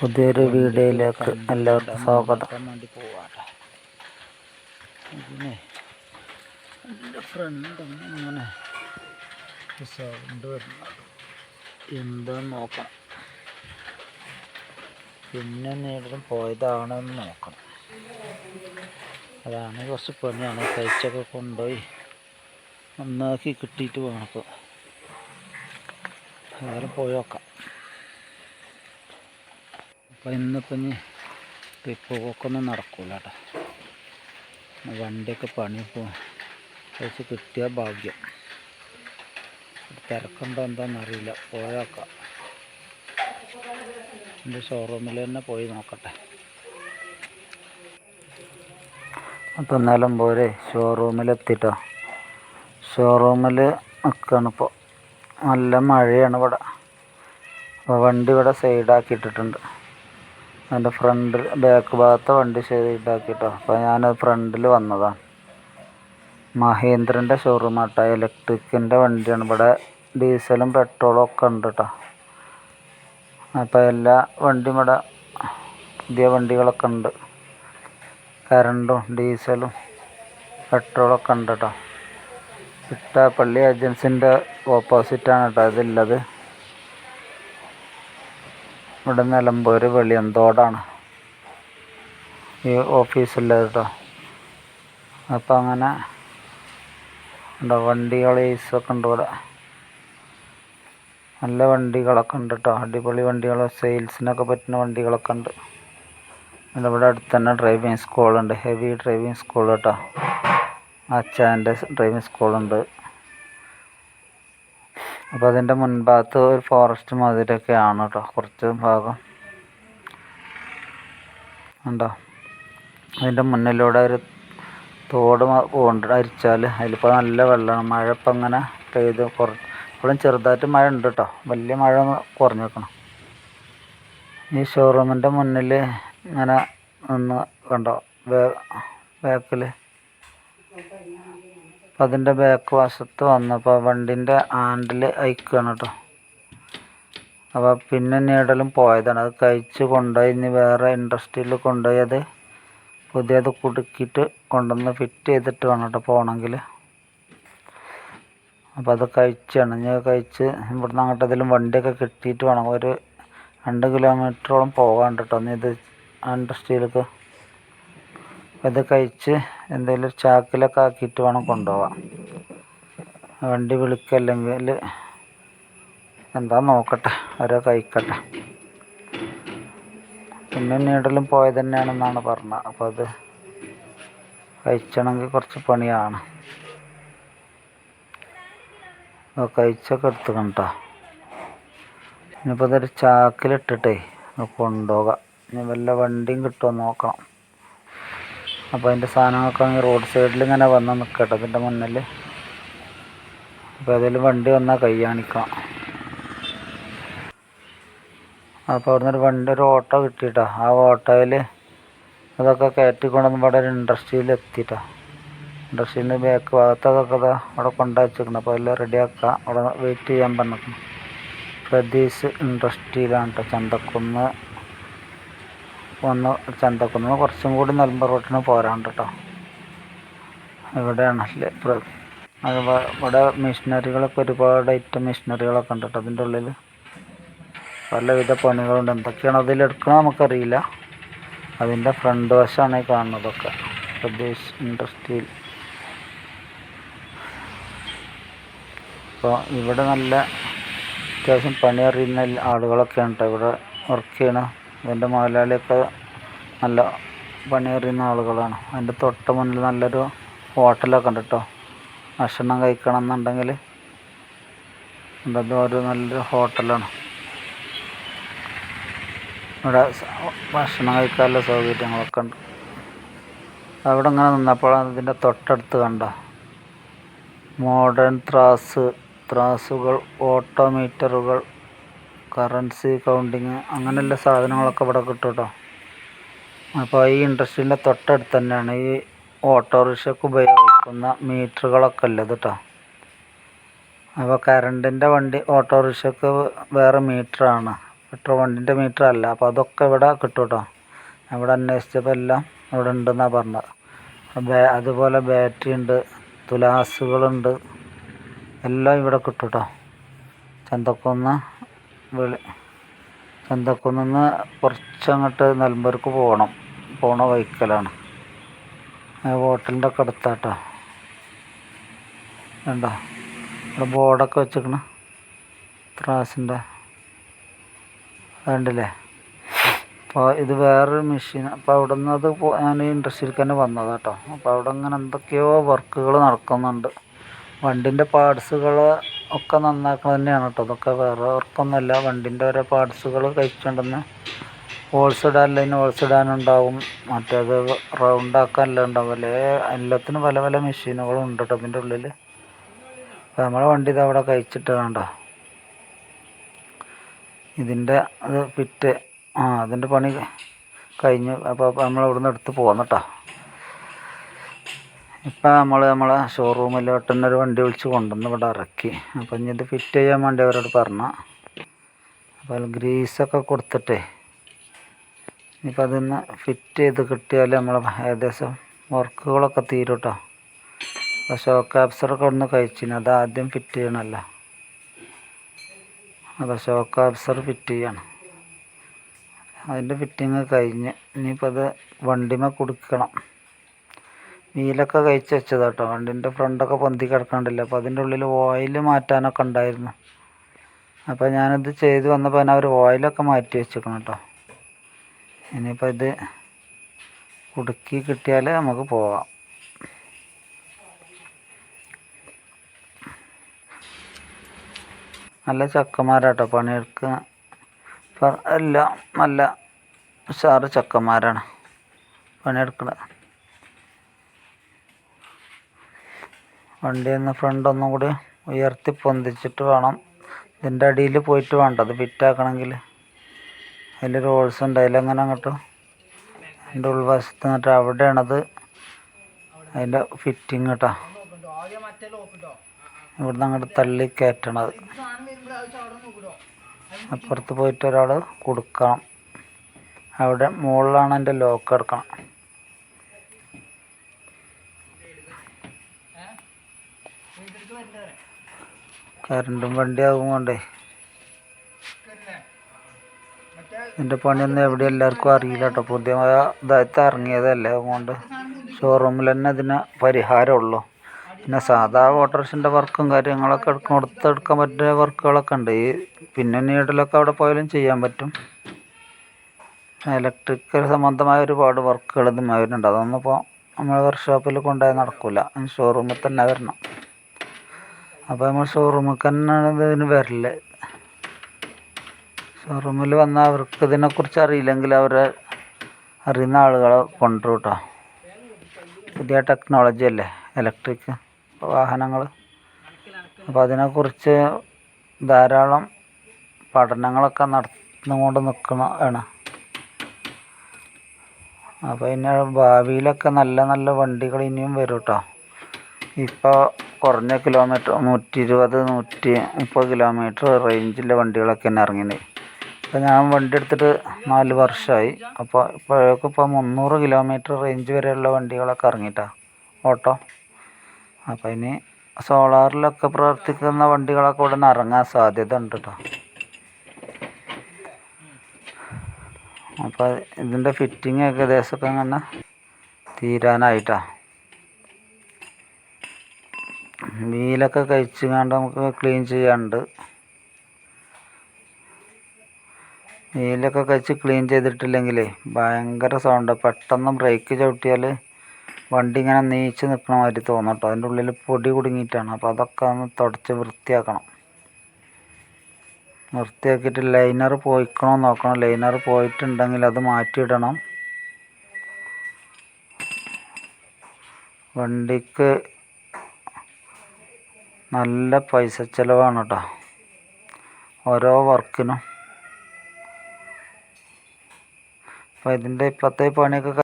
പുതിയൊരു വീഡിയോയിലേക്ക് എല്ലാവർക്കും സ്വാഗതം. എന്താ നോക്കണം? പിന്നെ നേരിടും പോയതാണെന്ന് നോക്കണം. അതാണ് കുറച്ച് പണിയാണ്. കഴിച്ചൊക്കെ കൊണ്ടുപോയി നന്നാക്കി കിട്ടിയിട്ട് വേണം ഇപ്പോൾ എല്ലാവരും പോയി നോക്കാം. അപ്പം ഇന്നിപ്പം ഇനി ട്രിപ്പ് പോക്കൊന്നും നടക്കൂല കേട്ടോ വണ്ടിയൊക്കെ പണി കഴിച്ച് കിട്ടിയ ഭാഗ്യം. തിരക്കുണ്ടോ എന്താണെന്നറിയില്ല പോയേക്കാം എന്റെ ഷോറൂമിൽ തന്നെ പോയി നോക്കട്ടെ. അപ്പം നിലമ്പൂര് ഷോറൂമിലെത്തിട്ടോ ഷോറൂമിൽ നിൽക്കുകയാണ് ഇപ്പോൾ നല്ല മഴയാണ് ഇവിടെ. വണ്ടി ഇവിടെ സൈഡാക്കിയിട്ടിട്ടുണ്ട് എന്റെ ഫ്രണ്ട് ബാക്ക് ഭാഗത്തെ വണ്ടി സൈഡാക്കിയിട്ടോ അപ്പോൾ ഞാൻ ഫ്രണ്ടിൽ വന്നതാണ് മഹേന്ദ്രന്റെ ഷോറൂം ആട്ടോ. ഇലക്ട്രിക്കിന്റെ വണ്ടിയാണ്. ഇവിടെ ഡീസലും പെട്രോളും ഒക്കെ ഉണ്ട് കേട്ടോ അപ്പോൾ എല്ലാ വണ്ടിയും ഇവിടെ പുതിയ വണ്ടികളൊക്കെ ഉണ്ട്. കറണ്ടും ഡീസലും പെട്രോളൊക്കെ ഉണ്ട് കേട്ടോ ഇട്ടാപ്പള്ളി ഏജൻസിന്റെ ഓപ്പോസിറ്റാണ് കേട്ടോ ഇതില്ലത് ഇവിടെ നിലമ്പൂർ വെളിയന്തോടാണ്. ഈ ഓഫീസുള്ളത് കേട്ടോ അപ്പം അങ്ങനെ ഉണ്ടോ വണ്ടികളെ ഈസൊക്കെ ഉണ്ട് ഇവിടെ. നല്ല വണ്ടികളൊക്കെ ഉണ്ട് കേട്ടോ അടിപൊളി വണ്ടികൾ സെയിൽസിനൊക്കെ പറ്റുന്ന വണ്ടികളൊക്കെ ഉണ്ട്. ഇവിടെ അടുത്ത് തന്നെ ഡ്രൈവിംഗ് സ്കൂളുണ്ട്. ഹെവി ഡ്രൈവിംഗ് സ്കൂൾ കേട്ടോ അച്ഛന്റെ ഡ്രൈവിംഗ് സ്കൂളുണ്ട്. അപ്പോൾ അതിന്റെ മുൻഭാഗത്ത് ഒരു ഫോറസ്റ്റ് മാതിരിയൊക്കെ ആണ് കേട്ടോ കുറച്ച് ഭാഗം. ഉണ്ടോ അതിന്റെ മുന്നിലൂടെ ഒരു തോട് കൊണ്ട് അരിച്ചാൽ അതിലിപ്പോൾ നല്ല വെള്ളമാണ് മഴ ഇപ്പം അങ്ങനെ പെയ്ത് കുറ ഇപ്പോഴും ചെറുതായിട്ട് മഴ ഉണ്ട് കേട്ടോ വലിയ മഴ കുറഞ്ഞു വെക്കണം ഈ ഷോറൂമിന്റെ മുന്നിൽ ഇങ്ങനെ നിന്ന് കണ്ടോ? ബാക്കിൽ അതിന്റെ ബാക്ക് വശത്ത് വന്നപ്പോൾ വണ്ടിന്റെ ആൻഡിൽ അയക്കുകയാണ് കേട്ടോ അപ്പോൾ പിന്നെ നീടലും പോയതാണ്. അത് കഴിച്ച് കൊണ്ടുപോയി ഇനി വേറെ ഇൻഡസ്ട്രിയിൽ കൊണ്ടുപോയി അത് പുതിയത് കുടുക്കിയിട്ട് കൊണ്ടുവന്ന് ഫിറ്റ് ചെയ്തിട്ട് വേണം കേട്ടോ പോകണമെങ്കിൽ അപ്പോൾ അത് കഴിച്ചാണ്. അത് കഴിച്ച് ഇവിടുന്ന് അങ്ങോട്ട് അതിലും വണ്ടിയൊക്കെ കിട്ടിയിട്ട് വേണം. ഒരു രണ്ട് കിലോമീറ്ററോളം പോകാണ്ട് കേട്ടോ ഇനി ഇത് ഇൻഡസ്ട്രിയിലേക്ക് ഇത് കഴിച്ച് എന്തെങ്കിലും ചാക്കിലൊക്കെ ആക്കിയിട്ട് വേണം കൊണ്ടുപോകാൻ വണ്ടി വിളിക്കല്ലെങ്കിൽ എന്താ നോക്കട്ടെ ഓരോ കഴിക്കട്ടെ. പിന്നെ നീടലും പോയത് തന്നെയാണെന്നാണ് പറഞ്ഞത് അപ്പോൾ അത് കഴിച്ചണമെങ്കിൽ കുറച്ച് പണിയാണ്. കഴിച്ചൊക്കെ എടുത്തുക്കണം കേട്ടോ ഇനിയിപ്പോൾ ഇതൊരു ചാക്കിലിട്ടിട്ടേ കൊണ്ടുപോകാം. ഇനി വല്ല വണ്ടിയും കിട്ടുമോ നോക്കണം. അപ്പോൾ അതിന്റെ സാധനങ്ങളൊക്കെ റോഡ് സൈഡിൽ ഇങ്ങനെ വന്ന് നിൽക്കട്ടെ അതിന്റെ മുന്നിൽ അപ്പോൾ ഏതെങ്കിലും വണ്ടി വന്നാൽ കൈ കാണിക്കാം അപ്പോൾ അവിടെ ഒരു വണ്ടി ഒരു ഓട്ടോ കിട്ടിയിട്ടോ ആ ഓട്ടോയിൽ അതൊക്കെ കയറ്റിക്കൊണ്ടൊന്ന് ഇവിടെ ഒരു ഇൻഡസ്ട്രിയിൽ എത്തിയിട്ടോ ഇൻഡസ്ട്രീന്റെ ബാക്ക് ഭാഗത്തൊക്കെ അതാ അവിടെ കൊണ്ടുവച്ചിരിക്കണം അപ്പോൾ എല്ലാം റെഡിയാക്കാം അവിടെ വെയിറ്റ് ചെയ്യാൻ പറഞ്ഞിരിക്കണം പ്രതീഷ് ഇൻഡസ്ട്രിയിലാണ് കേട്ടോ ചന്തക്കുന്ന് ഒന്ന് ചന്തക്കുന്ന്. കുറച്ചും കൂടി നെൽമ്പ റോട്ടിന് പോരാണ്ട് കേട്ടോ ഇവിടെയാണ് ലെ- പ്ര- ഇവിടെ മെഷീനറികളൊക്കെ ഒരുപാട് ഐറ്റം മെഷീനറികളൊക്കെ ഉണ്ട് കേട്ടോ അതിന്റെ ഉള്ളിൽ. പലവിധ പണികളുണ്ട്. എന്തൊക്കെയാണ് അതിലെടുക്കണത് നമുക്കറിയില്ല. അതിന്റെ ഫ്രണ്ട് വശമാണ് ഈ കാണുന്നതൊക്കെ. പ്രദേശ് ഇൻഡസ്ട്രിയിൽ. അപ്പോൾ ഇവിടെ നല്ല അത്യാവശ്യം പണി അറിയുന്ന ആളുകളൊക്കെ ഉണ്ട് ഇവിടെ വർക്ക് ചെയ്യണ ഇതിന്റെ മുതലാളിയൊക്കെ നല്ല പണി അറിയുന്ന ആളുകളാണ്. അതിന്റെ തൊട്ട് മുന്നിൽ നല്ലൊരു ഹോട്ടലൊക്കെ ഉണ്ട് കേട്ടോ ഭക്ഷണം കഴിക്കണം എന്നുണ്ടെങ്കിൽ അത് ഒരു നല്ലൊരു ഹോട്ടലാണ്. ഇവിടെ ഭക്ഷണം കഴിക്കാനുള്ള സൗകര്യങ്ങളൊക്കെ ഉണ്ട്. അവിടെ ഇങ്ങനെ നിന്നപ്പോഴാണ് ഇതിന്റെ തൊട്ടടുത്ത് കണ്ട? മോഡേൺ ത്രാസ് ത്രാസുകൾ ഓട്ടോമീറ്ററുകൾ കറൻസി കൗണ്ടിങ് അങ്ങനെയുള്ള സാധനങ്ങളൊക്കെ ഇവിടെ കിട്ടും കേട്ടോ അപ്പോൾ ഈ ഇൻഡസ്ട്രീന്റെ തൊട്ടടുത്ത് തന്നെയാണ് ഈ ഓട്ടോറിക്ഷയ്ക്ക് ഉപയോഗിക്കുന്ന മീറ്ററുകളൊക്കെ ഉള്ളത് കേട്ടോ അപ്പോൾ കറണ്ടിന്റെ വണ്ടി ഓട്ടോറിക്ഷയ്ക്ക് വേറെ മീറ്ററാണ്. പെട്രോൾ വണ്ടിന്റെ മീറ്റർ അല്ല അപ്പോൾ അതൊക്കെ ഇവിടെ കിട്ടും കേട്ടോ ഇവിടെ അന്വേഷിച്ചപ്പോൾ എല്ലാം ഇവിടെ ഉണ്ടെന്നാണ് പറഞ്ഞത്. അതുപോലെ ബാറ്ററി ഉണ്ട് തുലാസുകളുണ്ട്. എല്ലാം ഇവിടെ കിട്ടും കേട്ടോ ചന്തക്കുന്ന് വെളി. ചന്തക്കുന്ന് കുറച്ചങ്ങോട്ട് നെൽമ്പർക്ക് പോകണം. പോണ വൈക്കലാണ്. ഹോട്ടലിന്റെ ഒക്കെ അടുത്താട്ടോ. കണ്ടോ? ഇവിടെ ബോർഡൊക്കെ വെച്ചിരിക്കണ. ത്രാസിന്റെ. കണ്ടില്ലേ? അപ്പോൾ ഇത് വേറൊരു മെഷീൻ. അപ്പോൾ അവിടെ നിന്ന് അത് ഞാൻ ഇൻഡസ്ട്രിയിൽ തന്നെ വന്നതാട്ടോ. അപ്പോൾ അവിടെ അങ്ങനെ എന്തൊക്കെയോ വർക്കുകൾ നടക്കുന്നുണ്ട്. വണ്ടിന്റെ പാർട്സുകൾ ഒക്കെ നന്നാക്കുന്നത് തന്നെയാണ് കേട്ടോ. അതൊക്കെ വേറെ വർക്കൊന്നുമല്ല വണ്ടിന്റെ ഓരോ പാർട്സുകൾ കഴിച്ചുകൊണ്ടെന്ന് ഹോൾസ് ഇടാനില്ല ഹോൾസ് ഇടാനുണ്ടാവും. മറ്റേത് റൗണ്ട് ആക്കാനെല്ലാം ഉണ്ടാവും അല്ലേ? എല്ലാത്തിനും പല പല മെഷീനുകളും ഉണ്ട് കേട്ടോ അതിന്റെ ഉള്ളിൽ. അപ്പോൾ നമ്മളെ വണ്ടി ഇത് അവിടെ കഴിച്ചിട്ട് വേണ്ട ഇതിന്റെ അത് ഫിറ്റ് ആ അതിന്റെ പണി കഴിഞ്ഞു അപ്പോൾ നമ്മൾ ഇവിടുന്ന് എടുത്ത് പോന്നട്ടോ ഇപ്പം നമ്മൾ നമ്മളെ ഷോറൂമിലോട്ട് തന്നെ ഒരു വണ്ടി വിളിച്ച് കൊണ്ടുവന്ന് ഇവിടെ ഇറക്കി. അപ്പം ഇനി ഇത് ഫിറ്റ് ചെയ്യാൻ വേണ്ടി അവരോട് പറഞ്ഞു. അപ്പോൾ ഗ്രീസൊക്കെ കൊടുത്തിട്ടേ ഇനിയിപ്പോൾ അതിന്ന് ഫിറ്റ് ചെയ്ത് കിട്ടിയാൽ നമ്മൾ ഏകദേശം വർക്കുകളൊക്കെ തീരും കേട്ടോ അപ്പോൾ ഷോ ക്യാപ്സറൊക്കെ ഒന്ന് കഴിച്ചിന്. അത് ആദ്യം ഫിറ്റ് ചെയ്യണമല്ലോ അപ്പോൾ ഷോ ക്യാപ്സർ ഫിറ്റ് ചെയ്യണം. അതിന്റെ ഫിറ്റിങ് കഴിഞ്ഞ് ഇനിയിപ്പോൾ അത് വണ്ടിമേ കൊടുക്കണം. വീലൊക്കെ കഴിച്ച് വെച്ചതാ കേട്ടോ വണ്ടിന്റെ ഫ്രണ്ടൊക്കെ പൊന്തി കിടക്കാണ്ടല്ലോ. അപ്പോൾ അതിന്റെ ഉള്ളിൽ ഓയിൽ മാറ്റാനൊക്കെ ഉണ്ടായിരുന്നു. അപ്പോൾ ഞാനിത് ചെയ്ത് വന്നപ്പോൾ തന്നെ അവർ ഓയിലൊക്കെ മാറ്റി വെച്ചേക്കണം കേട്ടോ ഇനിയിപ്പോൾ ഇത് കുടുക്കി കിട്ടിയാൽ നമുക്ക് പോവാം. നല്ല ചക്കന്മാരാട്ടോ പണിയെടുക്കുക ഇപ്പം എല്ലാം നല്ല ഉഷാറ് ചക്കന്മാരാണ് പണിയെടുക്കുന്നത് വണ്ടി ഒന്ന് ഫ്രണ്ട് ഒന്നും കൂടി ഉയർത്തി പൊന്തിച്ചിട്ട് വേണം ഇതിന്റെ അടിയിൽ പോയിട്ട് വേണ്ട അത് ഫിറ്റാക്കണമെങ്കിൽ അതിലൊരു ഹോൾസ് ഉണ്ട്. അതിലങ്ങനെ അങ്ങോട്ട് അതിന്റെ ഉൾവശത്ത് നിന്നിട്ട് അവിടെയാണത് അതിന്റെ ഫിറ്റിങ് കേട്ടോ. ഇവിടുന്ന് അങ്ങോട്ട് തള്ളി കയറ്റണത്. അപ്പുറത്ത് പോയിട്ട് ഒരാൾ കൊടുക്കണം. അവിടെ മുകളിലാണ് എന്റെ ലോക്ക് എടുക്കണം. കറണ്ടും വണ്ടി കൊണ്ടേ. എന്റെ പണിയൊന്നും എവിടെ എല്ലാവർക്കും അറിയില്ല കേട്ടോ. പുതിയ ഇതായിട്ട് ഇറങ്ങിയതല്ലേ അതുകൊണ്ട് ഷോറൂമിൽ തന്നെ അതിന് പരിഹാരമുള്ളൂ. പിന്നെ സാധാ ഓട്ടോറിക്ഷന്റെ വർക്കും കാര്യങ്ങളൊക്കെ എടുക്കും കൊടുത്തെടുക്കാൻ പറ്റിയ വർക്കുകളൊക്കെ ഉണ്ട്. ഈ പിന്നെ നീഡിലൊക്കെ അവിടെ പോയാലും ചെയ്യാൻ പറ്റും. ഇലക്ട്രിക്കൽ സംബന്ധമായ ഒരുപാട് വർക്കുകൾ ഇതുമായിട്ടുണ്ട് അതൊന്നും ഇപ്പോൾ നമ്മൾ വർക്ക്ഷോപ്പിൽ കൊണ്ടുപോയി നടക്കില്ല ഷോറൂമിൽ തന്നെ വരണം. അപ്പോൾ നമ്മൾ ഷോറൂമിൽ തന്നെയാണ് ഇതിന് വരൽ ഷോറൂമിൽ വന്നാൽ അവർക്ക് ഇതിനെക്കുറിച്ച് അറിയില്ലെങ്കിൽ അവർ അറിയുന്ന ആളുകളെ കൊണ്ടുവരും കേട്ടോ പുതിയ ടെക്നോളജി അല്ലേ ഇലക്ട്രിക് വാഹനങ്ങൾ അപ്പോൾ അതിനെക്കുറിച്ച് ധാരാളം പഠനങ്ങളൊക്കെ നടന്നുകൊണ്ട് നിൽക്കണ ആണ്. അപ്പോൾ ഇനി ഭാവിയിലൊക്കെ നല്ല നല്ല വണ്ടികൾ ഇനിയും വരും കേട്ടോ ഇപ്പോൾ കുറഞ്ഞ കിലോമീറ്റർ നൂറ്റി ഇരുപത് നൂറ്റി മുപ്പത് കിലോമീറ്റർ റേഞ്ചിലെ വണ്ടികളൊക്കെ തന്നെ ഇറങ്ങിയത് അപ്പോൾ ഞാൻ വണ്ടി എടുത്തിട്ട് നാല് വർഷമായി അപ്പോൾ ഇപ്പോഴേക്കും ഇപ്പോൾ മുന്നൂറ് കിലോമീറ്റർ റേഞ്ച് വരെയുള്ള വണ്ടികളൊക്കെ ഇറങ്ങിയിട്ടാണ് ഓട്ടോ. അപ്പോൾ ഇനി സോളാറിലൊക്കെ പ്രവർത്തിക്കുന്ന വണ്ടികളൊക്കെ ഇവിടെ നിന്ന് ഇറങ്ങാൻ സാധ്യത ഉണ്ട് കേട്ടോ അപ്പോൾ ഇതിന്റെ ഫിറ്റിംഗ് ഏകദേശമൊക്കെ അങ്ങനെ തീരാനായിട്ടാണ് വീലൊക്കെ കഴിച്ചുകൊണ്ട് നമുക്ക് ക്ലീൻ ചെയ്യാനുണ്ട് വീലൊക്കെ കഴിച്ച് ക്ലീൻ ചെയ്തിട്ടില്ലെങ്കിലേ ഭയങ്കര സൗണ്ട്. പെട്ടെന്ന് ബ്രേക്ക് ചവിട്ടിയാൽ വണ്ടി ഇങ്ങനെ നീച്ച് നിൽക്കണ മാതിരി തോന്നും കേട്ടോ അതിന്റെ ഉള്ളിൽ പൊടി കുടുങ്ങിയിട്ടാണ്. അപ്പോൾ അതൊക്കെ ഒന്ന് തുടച്ച് വൃത്തിയാക്കണം. വൃത്തിയാക്കിയിട്ട് ലൈനർ പോയിക്കണോ നോക്കണം. ലൈനർ പോയിട്ടുണ്ടെങ്കിൽ അത് മാറ്റിയിടണം. വണ്ടിക്ക് നല്ല പൈസ ചിലവാണ് കേട്ടോ ഓരോ വർക്കിനും അപ്പോൾ ഇതിന്റെ ഇപ്പോഴത്തെ പണിയൊക്കെ